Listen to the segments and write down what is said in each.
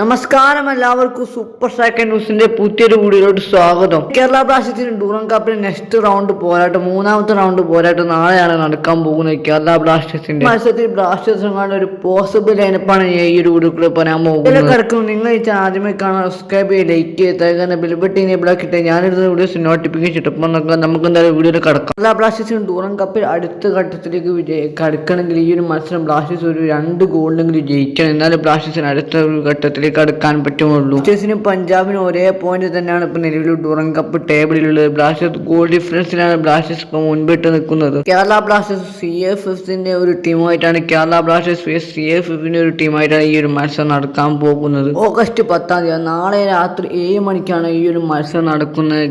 നമസ്കാരം എല്ലാവർക്കും super second ന്യൂസിന്റെ പുതിയൊരു വീഡിയോയിലോട്ട് സ്വാഗതം. കേരള ബ്ലാസ്റ്റേഴ്സിന് ഡൂറൻ കപ്പിന് നെക്സ്റ്റ് റൗണ്ട് പോരാട്ടം മൂന്നാമത്തെ റൗണ്ട് പോരാട്ടം നാളെയാണ് നടക്കാൻ പോകുന്നത് കേരള ബ്ലാസ്റ്റേഴ്സിന്റെ. മത്സരത്തിൽ ബ്ലാസ്റ്റേഴ്സ് കാണുന്ന ഒരു പോസിബിൾ ലൈനപ്പാണ് ഈ ഒരു വീഡിയോ പറയാൻ പോകുന്നത്. കിടക്കും നിങ്ങൾ ഈ ആദ്യമേ കാണാൻ സബ്സ്ക്രൈബ് ചെയ്ത് ലൈക്ക് ചെയ്ത് ബിൽബട്ടി എനേബിൾ ആക്കിയിട്ട് ഞാനിടുന്ന വീഡിയോസ് നോട്ടിഫിക്കേഷൻ ഇട്ടപ്പോൾ നമുക്ക് എന്തായാലും വീഡിയോയിൽ കിടക്കാം. കേരള ബ്ലാസ്റ്റേഴ്സിന് ഡൂറൻ കപ്പിൽ അടുത്ത ഘട്ടത്തിലേക്ക് വിജയ കടക്കണമെങ്കിൽ ഈ ഒരു മത്സരം ബ്ലാസ്റ്റേഴ്സ് ഒരു രണ്ട് ഗോളിലെങ്കിലും ജയിക്കണം. എന്നാലും ബ്ലാസ്റ്റേഴ്സിന് അടുത്ത ഒരു ഘട്ടത്തിലേക്ക് അടുക്കാൻ പറ്റുമുള്ളൂ ബ്ലാസ്റ്റേഴ്സിനും പഞ്ചാബിനും ഒരേ പോയിന്റ് തന്നെയാണ് ഇപ്പൊ നിലവിൽ ഡൂറൻ കപ്പ് ടേബിളിലുള്ളത് ബ്ലാസ്റ്റേഴ്സ് ഗോൾ ഡിഫറൻസിലാണ് ബ്ലാസ്റ്റേഴ്സ് ഇപ്പൊ മുൻപിട്ട് നിൽക്കുന്നത്. കേരള ബ്ലാസ്റ്റേഴ്സ് സി എഫ് എഫിന്റെ ഒരു ടീമായിട്ടാണ് കേരള ബ്ലാസ്റ്റേഴ്സ് സി എഫ് എഫിന്റെ ഒരു ടീമായിട്ടാണ് ഈ ഒരു മത്സരം നടക്കാൻ പോകുന്നത്. ഓഗസ്റ്റ് പത്താം തീയതി നാളെ രാത്രി ഏഴ് മണിക്കാണ് ഈ ഒരു മത്സരം നടക്കുന്നത്.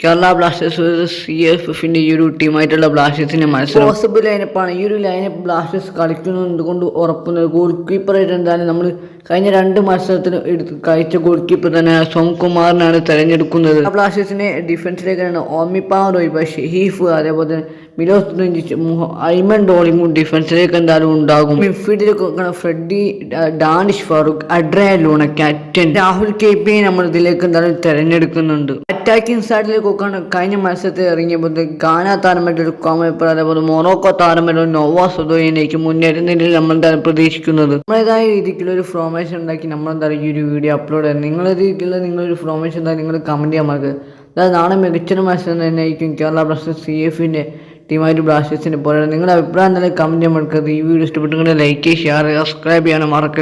കേരള ബ്ലാസ്റ്റേഴ്സ് സി എഫ് എഫിന്റെ ഈ ഒരു ടീമായിട്ടുള്ള ബ്ലാസ്റ്റേഴ്സിന്റെ മത്സരം. പോസിബിൾ ലൈനപ്പാണ് ഈ ഒരു ലൈനപ്പ് ബ്ലാസ്റ്റേഴ്സ് കളിക്കുന്നത് കൊണ്ട് ഉറപ്പുന്നത് ഗോൾ കീപ്പറായിട്ട് എന്താണ് നമ്മൾ കഴിഞ്ഞ രണ്ട് മത്സരത്തിന് എടുത്ത് കഴിച്ച ഗോൾ കീപ്പർ തന്നെ സോം കുമാറിനാണ് തിരഞ്ഞെടുക്കുന്നത്. ബ്ലാസ്റ്റേഴ്സിനെ ഡിഫൻസിലേക്കാണ് ഓമിപ്പാവർ ഒഴിവ് ഷെഹീഫ് അതേപോലെ തന്നെ മിലോസ് തുഞ്ചിച്ച് ഡോളിങ്ങും ഡിഫൻസിലേക്ക് എന്തായാലും ഉണ്ടാകും. നോക്കണം Freddy Danish Farooq Adrian Luna captain Rahul K P നമ്മൾ ഇതിലേക്ക് എന്തായാലും തിരഞ്ഞെടുക്കുന്നുണ്ട്. അറ്റാക്കിംഗ് സൈഡിലേക്ക് നോക്കുകയാണ് കഴിഞ്ഞ മത്സരത്തിൽ ഇറങ്ങിയപ്പോൾ ഗാന താരമായിട്ട് ഒരു അതേപോലെ മൊറോക്കോ താരമായിട്ട് നോവ സുദോയിലേക്ക് മുന്നേറുന്നതിൽ നമ്മൾ എന്തായാലും പ്രതീക്ഷിക്കുന്നത്. നമ്മളേതായ രീതിക്കുള്ള ഒരു ഫോർമേഷൻ ഉണ്ടാക്കി നമ്മൾ എന്തായാലും ഈ ഒരു വീഡിയോ അപ്ലോഡ് ചെയ്യുന്നത്. നിങ്ങളെ രീതിക്കുള്ള നിങ്ങളൊരു ഫോർമേഷൻ എന്തായാലും നിങ്ങൾ കമന്റ് ചെയ്യാൻ മറക്കുക അതായത് നാളെ മികച്ചൊരു മത്സരം തന്നെ ആയിരിക്കും കേരള ബ്ലാസ്റ്റേഴ്സ് സി എഫിന്റെ ടീമായിട്ട് ബ്ലാസ്റ്റേഴ്സിന് പോലെ നിങ്ങളുടെ അഭിപ്രായം എന്തായാലും കമന്റ് മറക്കരുത്. ഈ വീഡിയോ ഇഷ്ടപ്പെട്ടുകൊണ്ട് ലൈക്ക് ഷെയർ സബ്സ്ക്രൈബ് ചെയ്യാനും മറക്കരുത്.